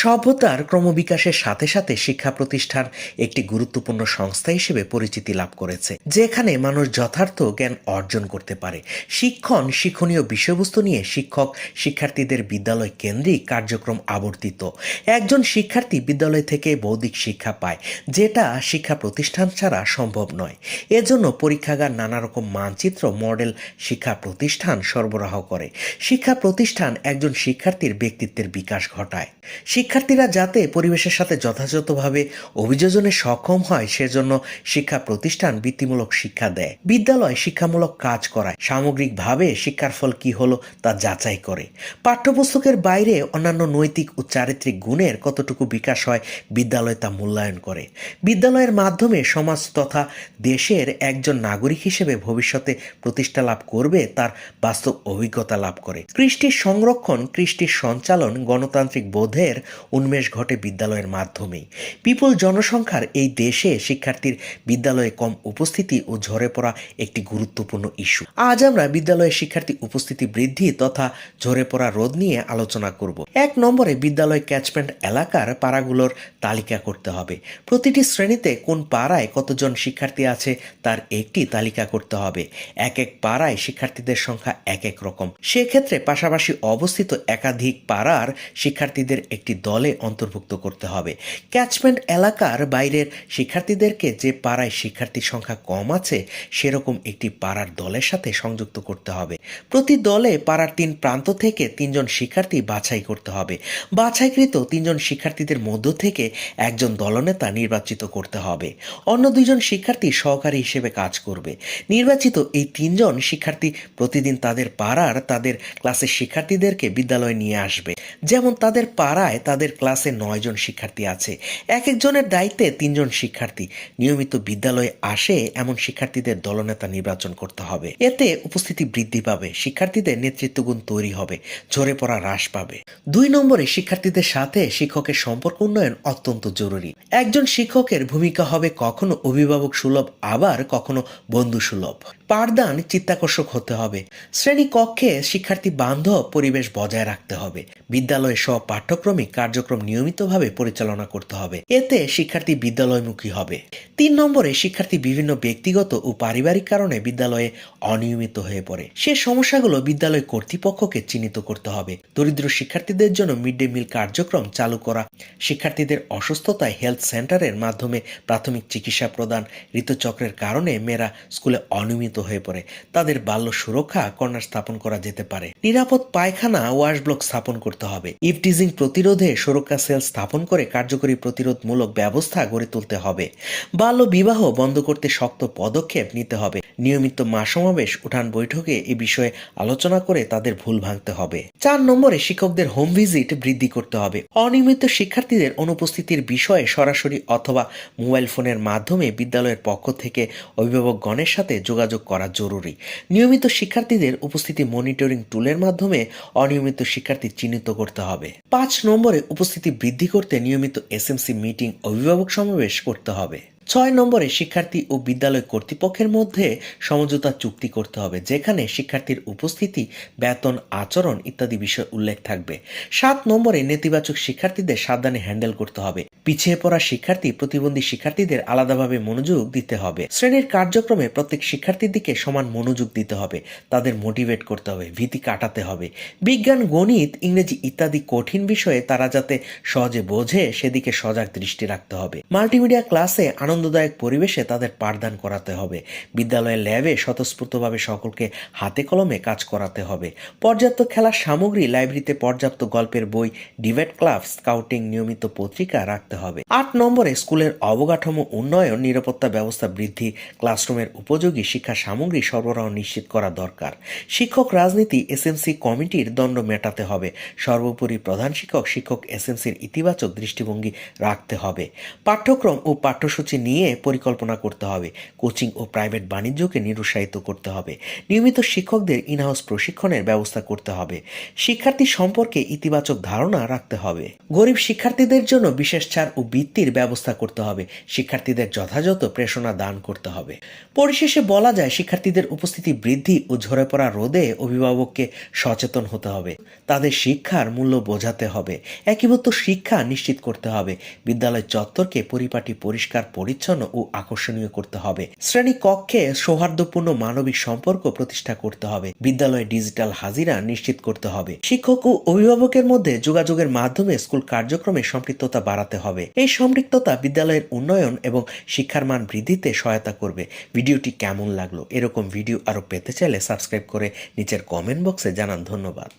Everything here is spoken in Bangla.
সভ্যতার ক্রমবিকাশের সাথে সাথে শিক্ষা প্রতিষ্ঠান একটি গুরুত্বপূর্ণ সংস্থা হিসেবে পরিচিতি লাভ করেছে, যেখানে মানুষ যথার্থ জ্ঞান অর্জন করতে পারে। শিক্ষণ শিক্ষণীয় বিষয়বস্তু নিয়ে শিক্ষক শিক্ষার্থীদের বিদ্যালয় কেন্দ্রিক কার্যক্রম আবর্তিত। একজন শিক্ষার্থী বিদ্যালয় থেকে বৌদ্ধিক শিক্ষা পায়, যেটা শিক্ষা প্রতিষ্ঠান ছাড়া সম্ভব নয়। এজন্য পরীক্ষাগার নানা রকম মানচিত্র মডেল শিক্ষা প্রতিষ্ঠান সরবরাহ করে। শিক্ষা প্রতিষ্ঠান একজন শিক্ষার্থীর ব্যক্তিত্বের বিকাশ ঘটায়। শিক্ষার্থীরা যাতে পরিবেশের সাথে যথাযথভাবে অভিযোজনে সক্ষম হয়, সেজন্য শিক্ষা প্রতিষ্ঠান বৃত্তিমূলক শিক্ষা দেয়। বিদ্যালয় শিক্ষামূলক কাজ করায় সামগ্রিকভাবে শিক্ষার ফল কি হলো তা যাচাই করে। পাঠ্যপুস্তকের বাইরে অন্যান্য নৈতিক ও চারিত্রিক গুণের কতটুকু বিকাশ হয়, বিদ্যালয় তা মূল্যায়ন করে। বিদ্যালয়ের মাধ্যমে সমাজ তথা দেশের একজন নাগরিক হিসেবে ভবিষ্যতে প্রতিষ্ঠা লাভ করবে, তার বাস্তব অভিজ্ঞতা লাভ করে। কৃষ্টির সংরক্ষণ কৃষ্টির সঞ্চালন, গণতান্ত্রিক বোধের উন্মেষ ঘটে বিদ্যালয়ের মাধ্যমেই। বিপুল জনসংখ্যার এই দেশে শিক্ষার্থীর বিদ্যালয়ে কম উপস্থিতি ও ঝরে পড়া একটি গুরুত্বপূর্ণ ইস্যু। আজ আমরা বিদ্যালয়ে শিক্ষার্থী উপস্থিতি বৃদ্ধি তথা ঝরে পড়া রোধ নিয়ে আলোচনা করব। এক নম্বরে বিদ্যালয় ক্যাচমেন্ট এলাকার পাড়াগুলোর তালিকা করতে হবে। প্রতিটি শ্রেণীতে কোন পাড়ায় কতজন শিক্ষার্থী আছে তার একটি তালিকা করতে হবে। এক এক পাড়ায় শিক্ষার্থীদের সংখ্যা এক এক রকম। সেক্ষেত্রে পাশাপাশি অবস্থিত একাধিক পাড়ার শিক্ষার্থীদের একটি দলে অন্তর্ভুক্ত করতে হবে। ক্যাচমেন্ট এলাকার বাইরের শিক্ষার্থীদেরকে যে পাড়ায় শিক্ষার্থীর সংখ্যা কম আছে, সেরকম একটি পাড়ার দলের সাথে সংযুক্ত করতে হবে। প্রতি দলে পাড়ার তিন প্রান্ত থেকে তিনজন শিক্ষার্থী বাছাই করতে হবে। বাছাইকৃত তিনজন শিক্ষার্থীদের মধ্য থেকে একজন দলনেতা নির্বাচিত করতে হবে। অন্য দুইজন শিক্ষার্থী সহকারী হিসেবে কাজ করবে। নির্বাচিত এই তিনজন শিক্ষার্থী প্রতিদিন তাদের পাড়ার তাদের ক্লাসের শিক্ষার্থীদেরকে বিদ্যালয়ে নিয়ে আসবে। যেমন তাদের পাড়ায় ক্লাসে নয়জন শিক্ষার্থী আছে। এক একজনের দায়িত্বে তিনজন শিক্ষার্থী। নিয়মিত বিদ্যালয়ে আসে এমন শিক্ষার্থীদের দলনেতা নির্বাচন করতে হবে। এতে উপস্থিতি বৃদ্ধি পাবে, শিক্ষার্থীদের নেতৃত্বগুণ তৈরি হবে, ঝরে পড়া হ্রাস পাবে। দুই নম্বরে শিক্ষার্থীদের সাথে শিক্ষকের সম্পর্ক উন্নয়ন অত্যন্ত জরুরি। একজন শিক্ষকের ভূমিকা হবে কখনো অভিভাবক সুলভ, আবার কখনো বন্ধু সুলভ। পাঠদান চিত্তাকর্ষক হতে হবে। শ্রেণি কক্ষে শিক্ষার্থী বান্ধব পরিবেশ বজায় রাখতে হবে। বিদ্যালয়ে সব পাঠ্যক্রমিক কার্যক্রম নিয়মিতভাবে পরিচালনা করতে হবে। এতে শিক্ষার্থী বিদ্যালয়মুখী হবে। তিন নম্বরে শিক্ষার্থী বিভিন্ন ব্যক্তিগত ও পারিবারিক কারণে বিদ্যালয়ে অনিয়মিত হয়ে পড়ে। সে সমস্যাগুলো বিদ্যালয় কর্তৃপক্ষকে চিহ্নিত করতে হবে। দরিদ্র শিক্ষার্থীদের জন্য মিড ডে মিল কার্যক্রম চালু করা, শিক্ষার্থীদের অসুস্থতায় হেলথ সেন্টারের মাধ্যমে প্রাথমিক চিকিৎসা প্রদান, ঋতুচক্রের কারণে মেয়েরা স্কুলে অনিয়মিত হয়ে পড়ে। তাদের বাল্য সুরক্ষা কর্নার স্থাপন করা যেতে পারে। নিরাপদ পায়খানা ওয়াশ ব্লক স্থাপন করতে হবে। ইফটিজিং প্রতিরোধে সুরক্ষা সেল স্থাপন করে কার্যকরী প্রতিরোধমূলক ব্যবস্থা গড়ে তুলতে হবে। বাল্য বিবাহ বন্ধ করতে শক্ত পদক্ষেপ নিতে হবে। নিয়মিত মা সমাবেশ উঠান বৈঠকে এ বিষয়ে আলোচনা করে তাদের ভুল ভাঙতে হবে। চার নম্বরে শিক্ষকদের হোম ভিজিট বৃদ্ধি করতে হবে। অনিয়মিত শিক্ষার্থীদের অনুপস্থিতির বিষয়ে সরাসরি অথবা মোবাইল ফোনের মাধ্যমে বিদ্যালয়ের পক্ষ থেকে অভিভাবকগণের সাথে যোগাযোগ করা জরুরি। নিয়মিত শিক্ষার্থীদের উপস্থিতি মনিটরিং টুলের মাধ্যমে অনিয়মিত শিক্ষার্থী চিহ্নিত করতে হবে। পাঁচ নম্বরে উপস্থিতি বৃদ্ধি করতে নিয়মিত এসএমসি মিটিং অভিভাবক সমাবেশ করতে হবে। ছয় নম্বরে শিক্ষার্থী ও বিদ্যালয় কর্তৃপক্ষের মধ্যে সমঝোতা চুক্তি করতে হবে, যেখানে শিক্ষার্থীর উপস্থিতি, বেতন, আচরণ ইত্যাদি বিষয় উল্লেখ থাকবে। সাত নম্বরে নেতিবাচক শিক্ষার্থীদের সাবধানে হ্যান্ডেল করতে হবে। পিছিয়ে পড়া শিক্ষার্থী, প্রতিবন্ধী শিক্ষার্থীদের আলাদাভাবে মনোযোগ দিতে হবে। শ্রেণির কার্যক্রমে প্রত্যেক শিক্ষার্থীর দিকে সমান মনোযোগ দিতে হবে। তাদের মোটিভেট করতে হবে, ভীতি কাটাতে হবে। বিজ্ঞান, গণিত, ইংরেজি ইত্যাদি কঠিন বিষয়ে তারা যাতে সহজে বোঝে, সেদিকে সজাগ দৃষ্টি রাখতে হবে। মাল্টিমিডিয়া ক্লাসে আনন্দদায়ক পরিবেশে তাদের পাঠদান করাতে হবে। বিদ্যালয়ের ল্যাবে স্বতঃস্ফূর্তভাবে সকলকে হাতে কলমে কাজ করাতে হবে। পর্যাপ্ত খেলার সামগ্রী, লাইব্রেরিতে পর্যাপ্ত গল্পের বই, ডিবেট ক্লাব, স্কাউটিং নিয়মিত পত্রিকা রাখতে হবে। আট নম্বরে স্কুলের অবকাঠামো উন্নয়ন, নিরাপত্তা ব্যবস্থা বৃদ্ধি, ক্লাসরুমের উপযোগী শিক্ষা সামগ্রী সরবরাহ নিশ্চিত করা দরকার। শিক্ষক রাজনীতি, এসএমসি কমিটির দণ্ড মেটাতে হবে। সর্বোপরি প্রধান শিক্ষক শিক্ষক এসএমসির ইতিবাচক দৃষ্টিভঙ্গি রাখতে হবে। পাঠ্যক্রম ও পাঠ্যসূচি নিয়ে পরিকল্পনা করতে হবে। কোচিং ও প্রাইভেট বাণিজ্যকে নিরুৎসাহিত করতে হবে। নিয়মিত শিক্ষকদের ইনহাউস প্রশিক্ষণের ব্যবস্থা করতে হবে। শিক্ষার্থী সম্পর্কে ইতিবাচক ধারণা রাখতে হবে। গরিব শিক্ষার্থীদের জন্য বিশেষ ছাড় ও বৃত্তির ব্যবস্থা করতে হবে। শিক্ষার্থীদের যথাযথ প্রেরণা দান করতে হবে। পরিশেষে বলা যায়, শিক্ষার্থীদের উপস্থিতি বৃদ্ধি ও ঝরে পড়া রোধে অভিভাবককে সচেতন হতে হবে। তাদের শিক্ষার মূল্য বোঝাতে হবে। একীভূত শিক্ষা নিশ্চিত করতে হবে। বিদ্যালয় চত্বরকে পরিপাটি পরিষ্কার পরিচ্ছন্ন ও আকর্ষণীয় করতে হবে। শ্রেণি কক্ষে সৌহার্দ্যপূর্ণ মানবিক সম্পর্ক প্রতিষ্ঠা করতে হবে। বিদ্যালয়ে ডিজিটাল হাজিরা নিশ্চিত করতে হবে। শিক্ষক ও অভিভাবকের মধ্যে যোগাযোগের মাধ্যমে স্কুল কার্যক্রমে সম্পৃক্ততা বাড়াতে হবে। এই সম্পৃক্ততা বিদ্যালয়ের উন্নয়ন এবং শিক্ষার মান বৃদ্ধিতে সহায়তা করবে। ভিডিওটি কেমন লাগল এরকম ভিডিও আরও পেতে চাইলে সাবস্ক্রাইব করে নিচের কমেন্ট বক্সে জানান ধন্যবাদ।